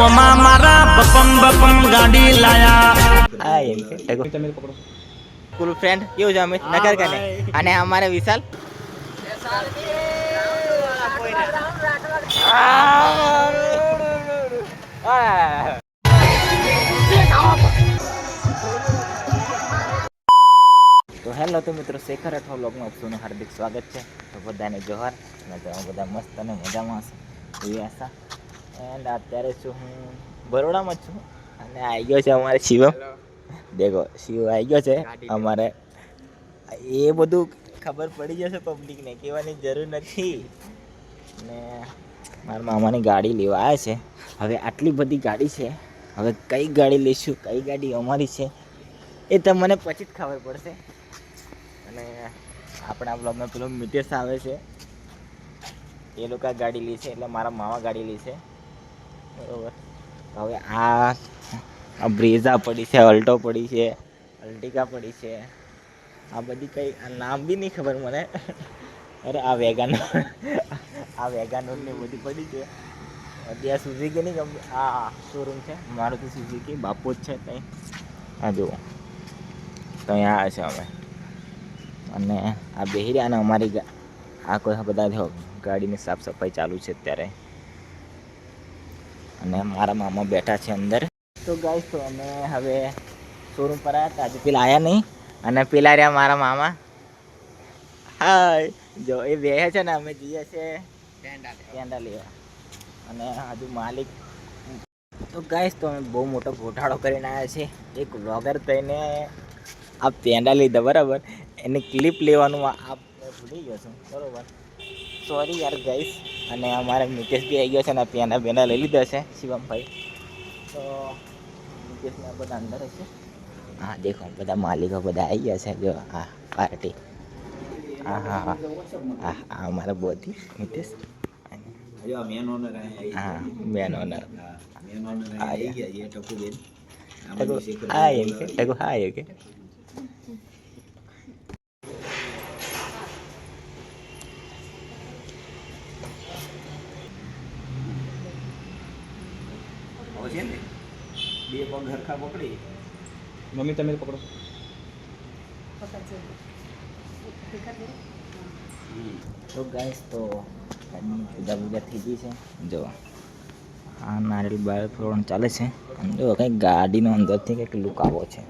મોમાં મારા બપમ બપમ ગાડી લાયા. હા એમ કે પકડો. કુલ ફ્રેન્ડ કેવું છે અમિત નગર કને અને અમારે વિશાલ? તો હેલો તો મિત્રો શેખર અઠવા બ્લોગમાં આપસુનું હાર્દિક સ્વાગત છે. તો બધાને જોહાર. અને તમે બધા મસ્ત અને મજામાં હશે એવી આશા? એન્ડ અત્યારે છું હું બરોડામાં જ છું. અને આવી ગયો છે અમારે શિવમ દેખો શિવ આવી ગયો છે અમારે. એ બધું ખબર પડી જશે પબ્લિકને કહેવાની જરૂર નથી. ને મારા મામાની ગાડી લેવા આવ્યા છે. હવે આટલી બધી ગાડી છે. હવે કઈ ગાડી લઈશું કઈ ગાડી અમારી છે એ તમને પછી જ ખબર પડશે. અને આપણા બ્લોગમાં પેલો મિતેશ આવે છે. એ લોકો ગાડી લે છે એટલે મારા મામા ગાડી લે છે. બરોબર. હવે આ આ બ્રેઝા પડી છે, અલ્ટો પડી છે, અલ્ટિકા પડી છે. આ બધી કંઈ, આ નામ બી નહીં ખબર મને. અરે, આ વેગાનો આ વેગાનો ને બધી પડી છે. અત્યારે સુઝુકીની કંપની આ શોરૂમ છે. મારું તો સુઝુકી બાપુ જ છે ત્યાં. આ જુઓ. તો અહીંયા આવે છે અમે અને આ બેહરી અને અમારી આ કોઈ બધા ગાડીની સાફ સફાઈ ચાલુ છે અત્યારે. અને મારા મામા બેઠા છે અંદર. તો ગાઈસ તો અમે હવે શોરૂમ પર આવ્યા હતા. પેલા આવ્યા નહીં. અને પેલા રહ્યા મારા મામા. હાય જો, એ બે છે ને, અમે જઈએ છીએ પેંડા લેવા. અને હજુ માલિક તો ગાઈસ તો અમે બહુ મોટો ઘોટાળો કરીને આવ્યા છે એક વ્લોગર થઈને આ પેંડા લીધા, બરાબર? એની ક્લિપ લેવાનું આ ભૂલી ગયો છું. બરાબર? સોરી યાર ગાઈસ અને અમારે મિતેશ બી આવી ગયો છે ને પેના બેના લઈ લીધા છે શિવમભાઈ. તો મિતેશને બધા અંદર હશે. હા દેખો બધા માલિકો બધા આવી ગયા છે જો હા પાર્ટી. હા હા હા. હા હા અમારા બોધી મિતેશ હા મેન ઓનર હા મેન હા એમ કે ટકુ હા એ કે. બે પગ હરખા પકડી. મમ્મી તમે પકડો. તો ગાઈસ તો જુદા પૂજા પૂજા થઈ ગઈ છે. જો આ નારિયેલ બાર ફોડવાનું ચાલે છે. અને જો કંઈક ગાડીનો અંદરથી કંઈક લુક આવો છે.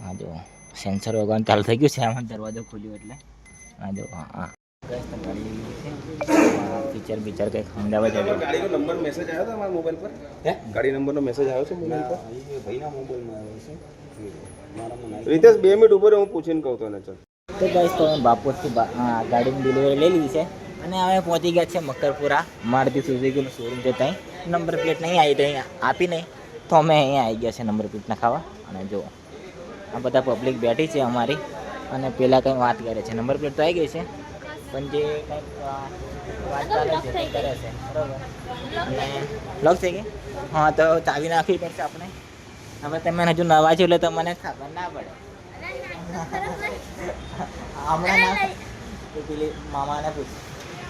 હા જો સેન્સર વગર ચાલુ થઈ ગયું છે. આમાં દરવાજો ખોલ્યો એટલે. હા જો હા ફીચર બીચર કંઈક સમજાવે છે. ગાડીનો નંબર મેસેજ આવ્યો હતો મારા મોબાઈલ પર હે? ગાડી નંબરનો મેસેજ આવ્યો છે મોબાઈલ પર ભાઈના મોબાઈલમાં આવ્યો છે રીતેશ, બે મિનિટ ઉપર હું પૂછીને કહું તો એને ચાલ. તો ગાઈસ તો બાપોરથી ગાડીની ડિલિવરી લઈ લીધી છે અને હવે પહોંચી ગયા છે મકરપુરા, મારુતિ સુઝુકીનું શોરૂમ છે ત્યાં. નંબર પ્લેટ નહીં આવી રહી આપી નહીં. તો અમે અહીંયા આવી ગયા છે નંબર પ્લેટ નખાવા અને જો આ બધા પબ્લિક બેઠી છે અમારી. અને પેલા કંઈ વાત કરે છે. નંબર પ્લેટ તો આવી ગઈ છે. પણ જે કંઈક કરે છે બરાબર. અને લોક થઈ કે હા તો ચાવી નાખવી પડશે આપણે. હવે તમે હજુ નવા છો એટલે તમને ખબર ના પડે. હમણાં ના. તો પેલી મામાને પૂછ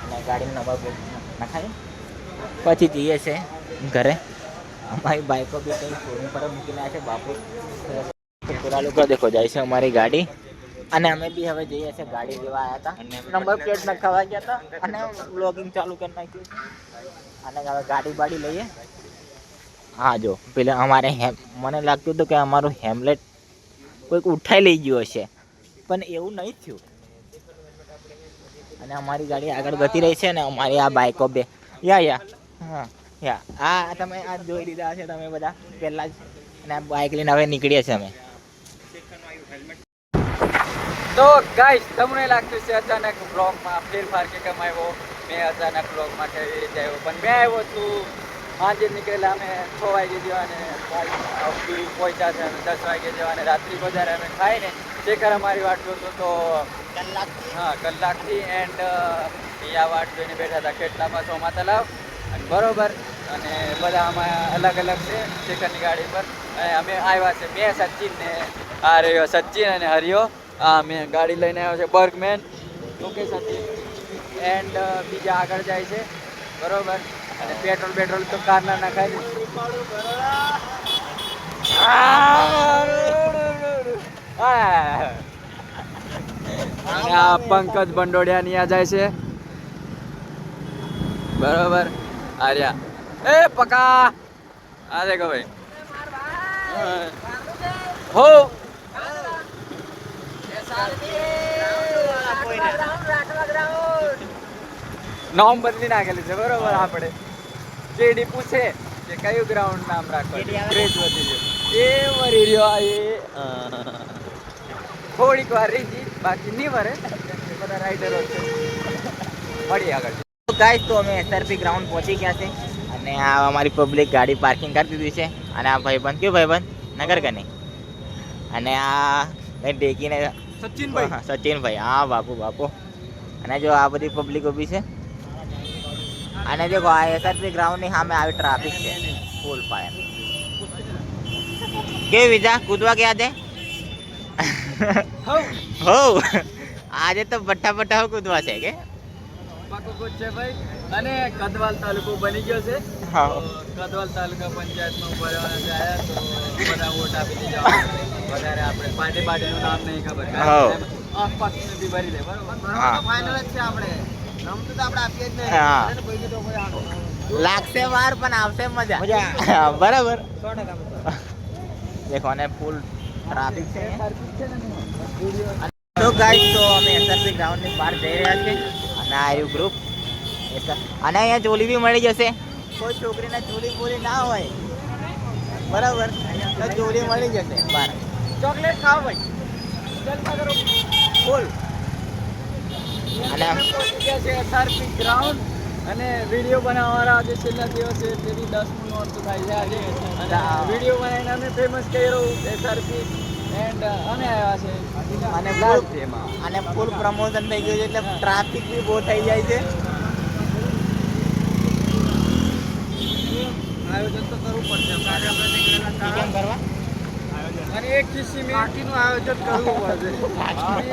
અને ગાડીનો નંબર પ્લેટ નખાય. પછી જઈએ છે ઘરે. અમારી બાઈકો બી કંઈ શોરૂમ પર મૂકીને છે બાપુ. તો પૂરા લોકો દેખો જાય છે અમારી ગાડી. અને અમે બી હવે જઈએ છીએ ગાડી લેવા આવ્યા હતા નંબર પ્લેટ નખાવા ગયા હતા અને બ્લોગિંગ ચાલુ કરી નાખ્યું. અને હવે ગાડી બાડી લઈએ. હા જો પેલા અમારે હેમ મને લાગતું હતું કે અમારું હેમલેટ કોઈક ઉઠાઈ લઈ ગયું હશે. પણ એવું નહીં થયું. અને અમારી ગાડી આગળ ગતી રહી છે ને અમારી આ બાઈકો બે. યા યા. હા યા. આ તમે આ જોઈ લીધા હશે તમે બધા. પહેલાં જ. અને આ બાઇક લઈને હવે નીકળીએ છીએ અમે. તો ગાઈસ તમને લાગતું છે અચાનક બ્લોગમાં ફેરફાર કે કેમ આવ્યો? મેં અચાનક બ્લોગમાં કેવી રીતે આવ્યો? પણ મેં આવ્યો છું. સાંજે નીકળેલા અમે છ વાગે જેવા અને પહોંચ્યા છે અમે દસ વાગે જેવા અને રાત્રિ બજાર અમે ખાઈને શેખર અમારી વાટ જોતો તો કલાક હા કલાકથી એન્ડ અહીંયા વાટ જોઈને બેઠા હતા કેટલામાં સોમા તલાવ અને બરોબર અને બધા આમાં અલગ અલગ છે શેખરની ગાડી પર. અને અમે આવ્યા છે મેં સચિન ને આ રહ્યો સચિન અને હરિયો. આ મેં ગાડી લઈને આવ્યો છે બર્ગમેન ઓકે સચિન એન્ડ બીજા આગળ જાય છે. બરોબર? અને પેટ્રોલ પેટ્રોલ તો કાર ના નાખાય આ. અને આ પંકજ બંડોડિયા ની જાય છે. બરોબર? આર્યા. એ પકા! આ દેખો ભાઈ. હો! નામ બદલી નાખેલું છે, બરોબર આપણે. કેડી પૂછે કે કયું ગ્રાઉન્ડ નામ રાખવાનું ક્રેઝ વધી ગયો. એ મરી રહ્યો આ એ. થોડીક વાર ગઈ બાકી નહીં મરે બધા રાઈડરો છે મળી આગળ. ગાઈસ તો અમે એસઆરપી ગ્રાઉન્ડ પહોંચી ગયા છે. અને આ અમારી પબ્લિક ગાડી પાર્કિંગ કરી દીધી છે. અને આ ભાઈબંધ, કયું ભાઈબંધ? નગર કને અને આ કઈ ટેકીને હા, સચિનભાઈ. હા બાપુ બાપુ. અને જો આ બધી પબ્લિક ઊભી છે. અને જો આ એસઆરપી ગ્રાઉન્ડની સામે આવી ટ્રાફિક છે. ફૂલ ફાયર કેવી વિજા કૂદવા ગયા છે હો આજે તો ભઠ્ઠા બઠ્ઠા કૂદવા છે કે? ભાઈ. અને કદવાલ તાલુકો બની ગયો છે. હા. કદવાલ તાલુકા પંચાયતમાં ભરવાના આયા તો બધા વોટ આપી દેજો વધારે આપણે પાર્ટી પાર્ટીનું નામ નહીં ખબર. હા. બી ભરી દે. બરોબર? ફાઇનલ જ છે આપણે. રમતું તો આપણે આપીએ જ નહીં. કોઈ તો કોઈ આનો લાગશે વાર પણ આવશે મજા. હા, બરાબર. દેખો અને ફૂલ ટ્રાફિક છે તો ગાઈસ તો અમે ગ્રાઉન્ડ બહાર જઈ રહ્યા છીએ. અને આ ગ્રુપ અને અહીંયા ચોલી બી મળી જશે. કોઈ છોકરીને ચોલી બોલી ના હોય. બરાબર? તો ચોલી મળી જશે. બહાર ચોકલેટ ખાવ ભાઈ. ફૂલ અને ગ્રાઉન્ડ અને વીડિયો બનાવવાના આજે છેલ્લા દિવસે તેથી દસમું નોરતું થાય છે આજે. વીડિયો બનાવીને અમે ફેમસ કર્યો એસઆરપી એન્ડ અમે આવ્યા છે. અને અને ફૂલ પ્રમોશન થઈ ગયું છે એટલે ટ્રાફિક બી બહુ થઈ જાય છે. આયોજન તો કરવું પડશે. અને એક ખિસ્સી મીઠીનું આયોજન કરવું પડશે.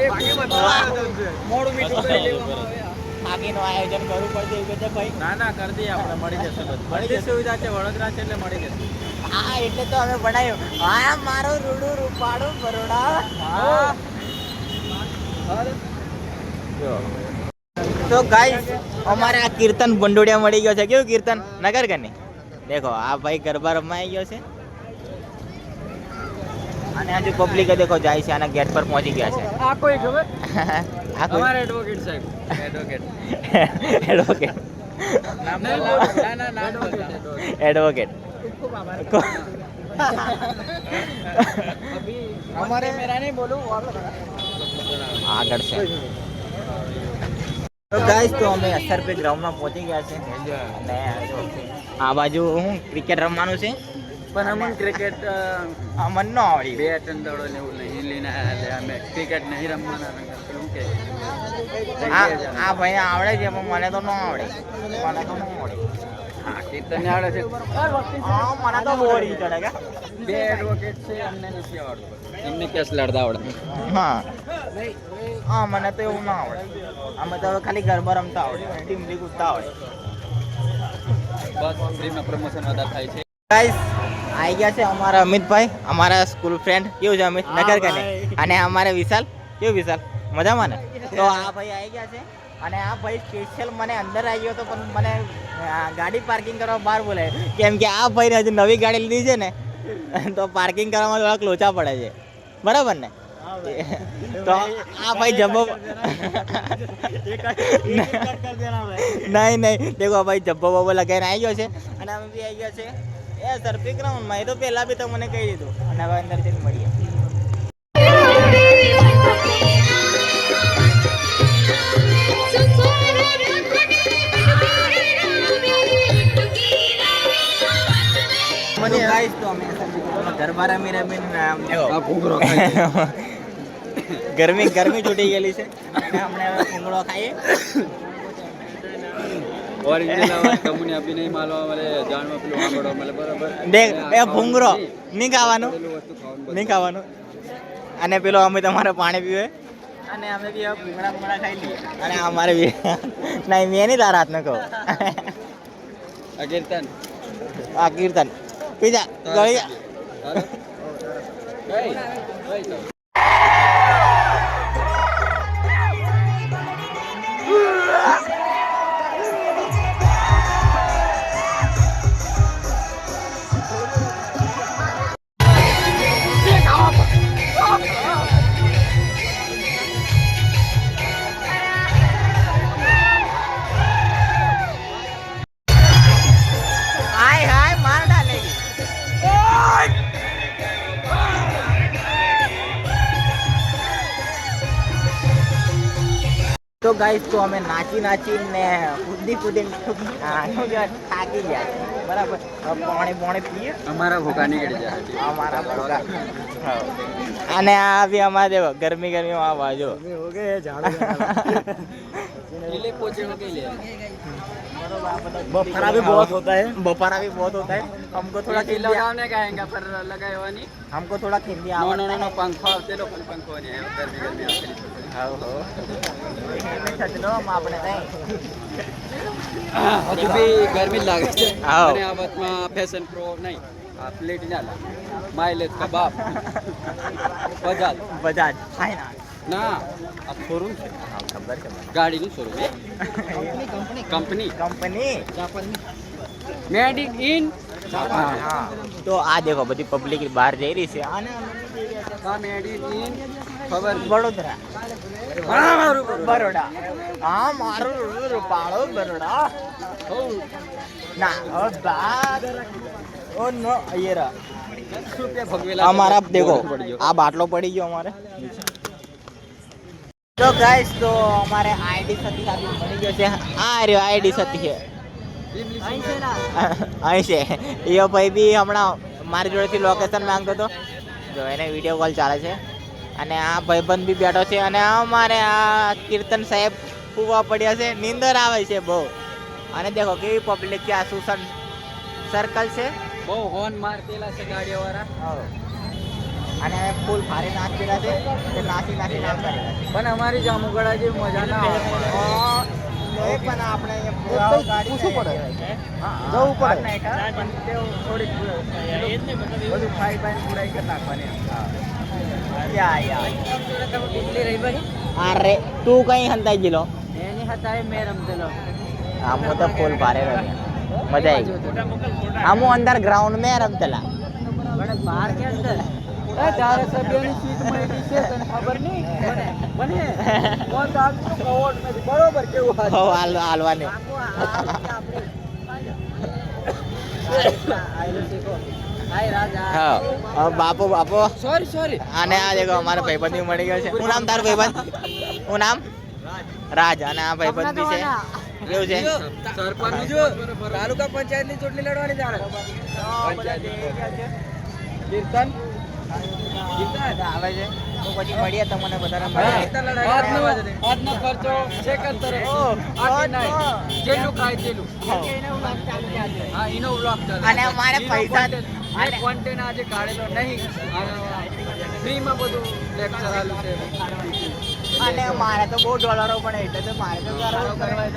એક આયોજન છે. મોડું મીઠું કરી લેવામાં આવે બાકીનું આયોજન કરવું પડશે એવું છે ભાઈ. ના ના કરી દઈએ આપણે મળી જશે મળી બધી સુવિધા છે વડોદરા છે એટલે મળી જશે. હા એટલે તો અમે બનાવ્યું. હા મારો રૂડું રૂપાડું બરોડા. હા. તો ગાઈસ અમારે આ કીર્તન બંડોડિયા મળી ગયો છે. કેવું કીર્તન? નગર કને દેખો આ ભાઈ ગરબા રમવા આવી ગયો છે. અને હજુ પબ્લિક દેખો જાય છે આના ગેટ પર પહોંચી ગયા છે. આ કોઈ ખબર? આ કોઈ અમારા એડવોકેટ સાહેબ એડવોકેટ એડવોકેટ એડવોકેટ આગળ છે. તો ગાઈસ તો અમે અસરપે ગ્રાઉન્ડમાં પહોંચી ગયા છે. અને આ બાજુ હું ક્રિકેટ રમવાનું છે. પણ અમને ક્રિકેટ અમને ન આવડી બે ત્રણ દડો ને એવું નહીં લઈને આવ્યા એટલે અમે ક્રિકેટ નહીં રમવાના શું કે. આ આ ભાઈ આવડે છે પણ મને તો ન આવડે. મને તો ન આવડે. હા કીર્તન આવડે છે. મને તો બહુ ચડે કે બે એડવોકેટ છે અમને નથી આવડતું. એમને કેસ લડતા આવડે. હા. હા મને તો એવું ના આવડે. અમે તો ખાલી ગરબા રમતા આવડે ટીમલી કૂદતા આવડે. બસ ફ્રીમાં પ્રમોશન વધારે થાય છે. ગાઈસ આવી ગયા છે અમારા અમિતભાઈ અમારા સ્કૂલ ફ્રેન્ડ કેવું છે અમિત? નગર કને અને અમારે વિશાલ કેવું વિશાલ? મજામાં ને? તો આ ભાઈ આવી ગયા છે. અને આ ભાઈ સ્પેશિયલ મને અંદર આવી ગયો તો પણ મને આ, ગાડી પાર્કિંગ કરવા બહાર બોલાય કેમ કે આ ભાઈને હજુ નવી ગાડી લીધી છે ને તો પાર્કિંગ કરવામાં થોડાક લોચા પડે છે. બરાબર ને? તો आप भाई જબ્બો नहीं नहीं देखो ભાઈ જબ્બો બબ્બો લગાવીને આવી ગયો છે. અને અમે બી આવી ગયા છે. એ સરપી ગ્રાઉન્ડમાં એ તો પહેલા બી તમને કહી દીધું. અને હવે અંદર જઈને મળીએ. મને ગાઈસ તો અમે ગરબા રમી રમીને આમ દેખો. ગરમી ગરમી છૂટી ગયેલી છે. હમણે ભૂંગળો ખાઈએ. અને પેલો અમે તમારે પાણી પીવે. અને અમે બી ભૂંગળા ભૂંગળા ખાઈ લઈએ. અને અમારે બી નહીં મેં નહીં તારા હાથને કહું. કીર્તન. આ કીર્તન. પીજા ગળી ગાઈસ તો અમે નાચી નાચીને કૂદી કૂદીને થાકી ગયા બરાબર. પાણી પાણી પીએ. અમારા ભૂકા નીકળી જાય અમારા ભૂકા અને આ બી અમારે ગરમી ગરમી માં બાજુ. હો ગયે ઝાડ बफरा भी बहुत होता है बफरा भी बहुत होता है हमको थोड़ा थोड़ा हिंदी लगाने का आएगा पर लगाए हुआ नहीं हमको थोड़ा हिंदी नो नो आवड़ता नो है नो पंखा होते लो पण पंखो नहीं है गर्मी गर्मी आपके लिए હાઉ, હાઉ. છતનો આમ આપણે ત્યાં. હજુ બી ગરમી જ લાગે છે હાવ. અને આ બાદમાં ફેશન પ્રો નહીં આ પ્લેટ ના લા માઇલેજ का बाप બજાજ બજાજ ફાઇનાન્સ ના. આ શોરૂમ છે? હા ખબર છે ગાડીનું showroom company company made in હા. તો આ દેખો બધી પબ્લિક બહાર જઈ રહી છે. અને હા મેડ ઇન ખબર વડોદરા. બરોડા. હા મારું રૂપાળો બરોડા. ના ઓ નો અયરા. અમારા દેખો પડી ગયો આ બાટલો પડી ગયો અમારે. તો ગાઈસ તો અમારે આઈડી સતી સાથે મળી ગયો છે. આ રહ્યો આઈડી સતી છે. અહીં છે એ ભાઈ બી હમણાં મારી જોડેથી લોકેશન માંગતો હતો. જો એને વીડિયો કોલ ચાલે છે. અને આ ભાઈબંધ બી બેઠો છે. અને અમારે આ કીર્તન સાહેબ ફૂવા પડ્યા છે. નીંદર આવે છે બહુ. અને દેખો કેવી પબ્લિક છે. આ સુસન સર્કલ છે. બહુ હોર્ન મારતેલા છે ગાડીઓ વાળા અને ફૂલ ભારે નાખેલા છે તે નાખી નાખી નામ કરેલા છે. પણ અમારી જામુગડા જે મજા ના આવે. તો પણ આપણે પૂછવું પડે. જવું પડે. પણ તેઓ થોડીક બધું ખાઈ પાઈને પુરાઈ કરી નાખવાની. અરે તું કઈ હંતાઈ ગયેલો? એની હતા મેં રમતેલો. આમ તો ફૂલ ભારે રમ્યા. મજા આવી આમ અંદર ગ્રાઉન્ડ મેં રમતેલા. પણ બહાર કે અંદર ધારાસભ્યની સીટ મળી છે તને ખબર નહીં? બને કોણ તો આપતું કવોટ નથી. બરોબર કેવું હાલ? હાલવાની. હા બાપો બાપો. સોરી સોરી અને આ દેખો અમારા ભાઈબંધ મળી ગયો છે. શું નામ તારું ભાઈબંધ? શું નામ? રાજ. અને આ ભાઈબંધ બી છે. એવું છે? સરપંચ તાલુકા પંચાયતની ચૂંટણી લડવાની જાણે કીર્તન? આવે છે. તો પછી મળીએ તમને વધારે આજનો ખર્ચો ચેક જેટલું ખાય તેટલું. હા. એનો વ્લોગ અને મારે પૈસા અને કોન્ટેન્ટ આજે કાઢેલો નહીં. ફ્રીમાં બધું લેક્ચર આલું છે. અને મારે તો બહુ ડોલરો પણ એટલે તો મારે તો કરવા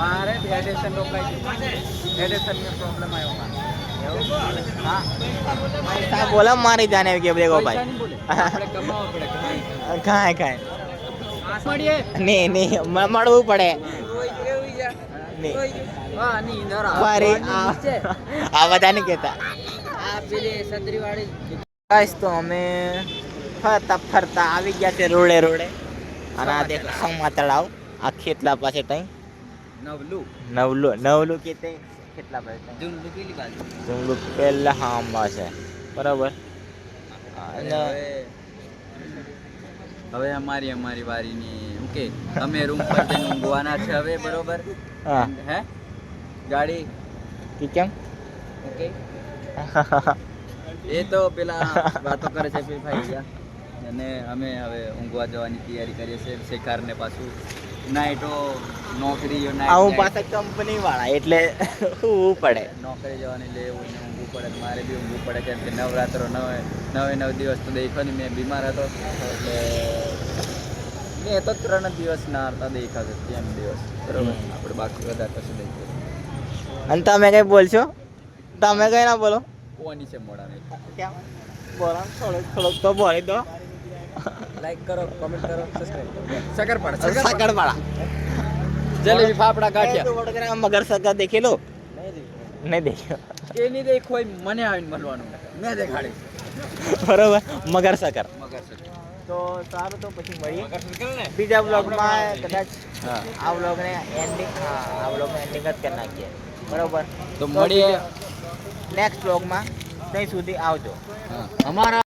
મારે ડેડેશન રોકાય છે પ્રોબ્લેમ આવ્યો હા. પૈસા મારી જાને કે દેખો ભાઈ. બોલે. કાંઈ કાંઈ નહીં નહીં મળવું પડે. નહીં. આ બધા નહીં કહેતા. બસ તો અમે ફરતા ફરતા આવી ગયા છે રોડે રોડે. અને આ દેખ સમા તળાવ આ ખેતલા પાસે તઈ. નવલું. નવલું નવલું કે તે પેલી બાજુ. જુંગલું પહેલા હામમાં છે. બરાબર? અને હવે અમારી અમારી વારીની ઓકે અમે રૂમ પર જઈને ઊંઘવાના છે હવે બરોબર? હા. હે? ગાડી? કે કેમ? ઓકે. એ તો પેલા વાતો કરે છે ભાઈ અને અમે હવે ઊંઘવા જવાની તૈયારી કરીએ છીએ શેખારને પાછું. નાઈટો નોકરી આવું પાસે કંપની વાળા એટલે ઊભું પડે. નોકરી જવાની ને ઊંઘવું પડે મારે બી ઊંઘવું પડે કેમ કે નવરાત્રો નવે નવે નવ દિવસ તો દેખો ને મેં બીમાર હતો. એટલે મેં તો ત્રણ દિવસ ના હતા દેખાશે ત્રણ દિવસ. બરોબર? આપણે બાકી બધા કશું નહીં અને તમે કઈ બોલશો? તમે કઈ ના બોલો? કોની છે મોડા નહીં બોલો થોડોક થોડોક તો બોલી દો. લાઈક કરો કોમેન્ટ કરો સબસ્ક્રાઇબ કરો. સકરપાડા સકડવાળા જલેબી ફાફડા ગાંઠિયા. વડોદરા મગર સગા દેખેલો. નહીં દેખ્યો. એ નહીં દેખો મને આવીને મળવાનું. મેં દેખાડી બરોબર મગર સકર મગર સકર તો સારું તો પછી મળીએ. બીજા બ્લોગમાં કદાચ આ બ્લોગને એન્ડિંગ આ બ્લોગને એન્ડિંગ જ કરી નાખીએ. બરોબર. તો મળીએ. નેક્સ્ટ બ્લોગમાં ત્યાં સુધી આવજો. અમારા